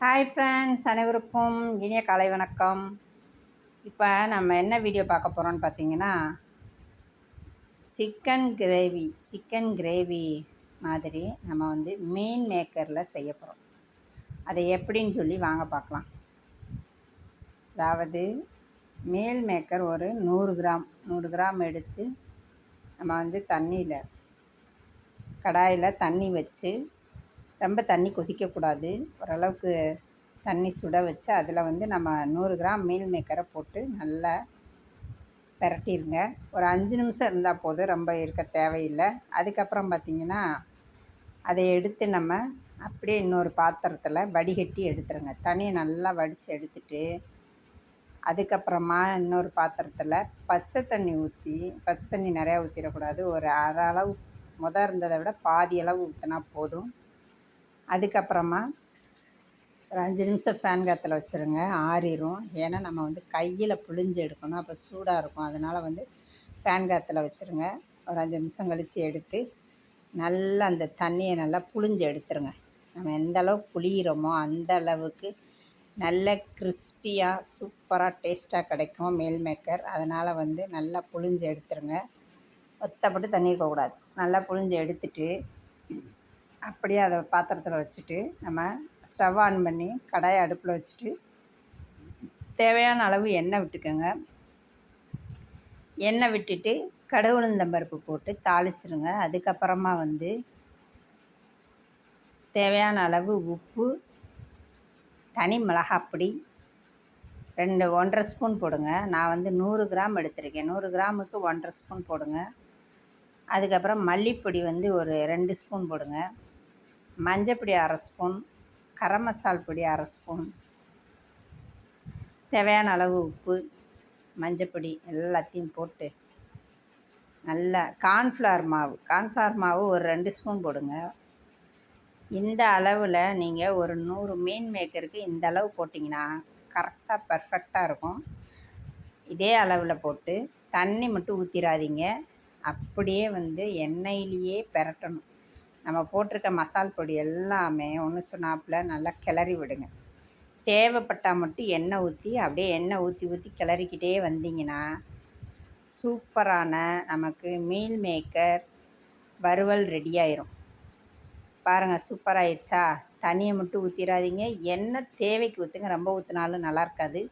Hi friends அனைவருக்கும் இனிய காலை வணக்கம். இப்போ நம்ம என்ன வீடியோ பார்க்க போகிறோம்னு பார்த்தீங்கன்னா சிக்கன் கிரேவி சிக்கன் கிரேவி மாதிரி நம்ம வந்து மீன் மேக்கரில் செய்ய போகிறோம் அதை எப்படின்னு சொல்லி வாங்க பார்க்கலாம். அதாவது மீல் மேக்கர் ஒரு நூறு கிராம் நூறு கிராம் எடுத்து நம்ம வந்து தண்ணியில் கடாயில் தண்ணி வச்சு ரொம்ப தண்ணி கொதிக்கக்கூடாது. ஓரளவுக்கு தண்ணி சுட வச்சு அதில் வந்து நம்ம நூறு கிராம் மீல் மேக்கரை போட்டு நல்லா பிரட்டிருங்க. ஒரு அஞ்சு நிமிஷம் இருந்தால் போதும் ரொம்ப இருக்க தேவையில்லை. அதுக்கப்புறம் பார்த்திங்கன்னா அதை எடுத்து நம்ம அப்படியே இன்னொரு பாத்திரத்தில் வடிகட்டி எடுத்துருங்க. தண்ணியை நல்லா வடித்து எடுத்துட்டு அதுக்கப்புறமா இன்னொரு பாத்திரத்தில் பச்சை தண்ணி ஊற்றி பச்சை தண்ணி நிறையா ஊற்றிடக்கூடாது ஒரு அரை அளவு முத இருந்ததை விட பாதி அளவு ஊற்றினா போதும். அதுக்கப்புறமா ஒரு அஞ்சு நிமிஷம் ஃபேன் காற்றுல வச்சுருங்க ஆறிடும் ஏன்னா நம்ம வந்து கையில் புழிஞ்சு எடுக்கணும் அப்போ சூடாக இருக்கும். அதனால் வந்து ஃபேன் காற்றுல வச்சுருங்க. ஒரு அஞ்சு நிமிஷம் கழித்து எடுத்து நல்லா அந்த தண்ணியை நல்லா புழிஞ்சு எடுத்துருங்க. நம்ம எந்த அளவுக்கு புளியிறோமோ அந்த அளவுக்கு நல்ல கிறிஸ்பியாக சூப்பராக டேஸ்ட்டாக கிடைக்கும் மேல் மேக்கர் அதனால் வந்து நல்லா புழிஞ்சு எடுத்துருங்க. ஒத்தப்பட்டு தண்ணி இருக்கக்கூடாது. நல்லா புழிஞ்சு எடுத்துட்டு அப்படியே அதை பாத்திரத்தில் வச்சுட்டு நம்ம ஸ்டவ் ஆன் பண்ணி கடாயை அடுப்பில் வச்சுட்டு தேவையான அளவு எண்ணெய் விட்டுக்கோங்க. எண்ணெய் விட்டுட்டு கடவுளுந்தம்பருப்பு போட்டு தாளிச்சிருங்க. அதுக்கப்புறமா வந்து தேவையான அளவு உப்பு தனி மிளகாப்பொடி ரெண்டு ஒன்றரை ஸ்பூன் போடுங்க. நான் வந்து நூறு கிராம் எடுத்திருக்கேன். நூறு கிராமுக்கு ஒன்றரை ஸ்பூன் போடுங்க. அதுக்கப்புறம் மல்லிப்பொடி வந்து ஒரு ரெண்டு ஸ்பூன் போடுங்க. மஞ்சப்பொடி அரை ஸ்பூன் கரம் மசால் பொடி அரை ஸ்பூன் தேவையான அளவு உப்பு மஞ்சப்பொடி எல்லாத்தையும் போட்டு நல்லா கார்ன்ஃப்ளவர் மாவு. கார்ன்ஃப்ளவர் மாவு ஒரு ரெண்டு ஸ்பூன் போடுங்க. இந்த அளவில் நீங்கள் ஒரு நூறு மீன் மேக்கருக்கு இந்த அளவு போட்டிங்கன்னா கரெக்டாக பர்ஃபெக்டாக இருக்கும். இதே அளவில் போட்டு தண்ணி மட்டும் ஊற்றிடாதீங்க அப்படியே வந்து எண்ணெயிலேயே பெரட்டணும். நம்ம போட்டிருக்க மசால் பொடி எல்லாமே ஒன்று சொன்னாப்பில் நல்லா கிளறி விடுங்க. தேவைப்பட்டால் மட்டும் எண்ணெய் ஊற்றி அப்படியே எண்ணெய் ஊற்றி ஊற்றி கிளறிக்கிட்டே வந்தீங்கன்னா சூப்பரான நமக்கு மீல் மேக்கர் வறுவல் ரெடி ஆயிரும். பாருங்கள் சூப்பராகிடுச்சா தண்ணியை மட்டும் ஊற்றிடாதீங்க எண்ணெய் தேவைக்கு ஊற்றுங்க ரொம்ப ஊற்றினாலும் நல்லா இருக்காது.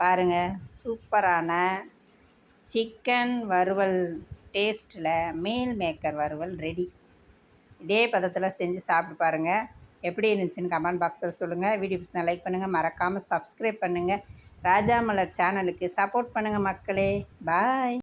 பாருங்கள் சூப்பரான சிக்கன் வறுவல் டேஸ்ட்டில் மீல் மேக்கர் வறுவல் ரெடி இதே பதத்தில் செஞ்சு சாப்பிட்டு பாருங்கள் எப்படி இருந்துச்சுன்னு கமெண்ட் பாக்ஸில் சொல்லுங்கள் வீடியோ பிடிச்சா லைக் பண்ணுங்கள் மறக்காமல் சப்ஸ்கிரைப் பண்ணுங்கள் ராஜா மலர் சேனலுக்கு சப்போர்ட் பண்ணுங்கள் மக்களே. பாய்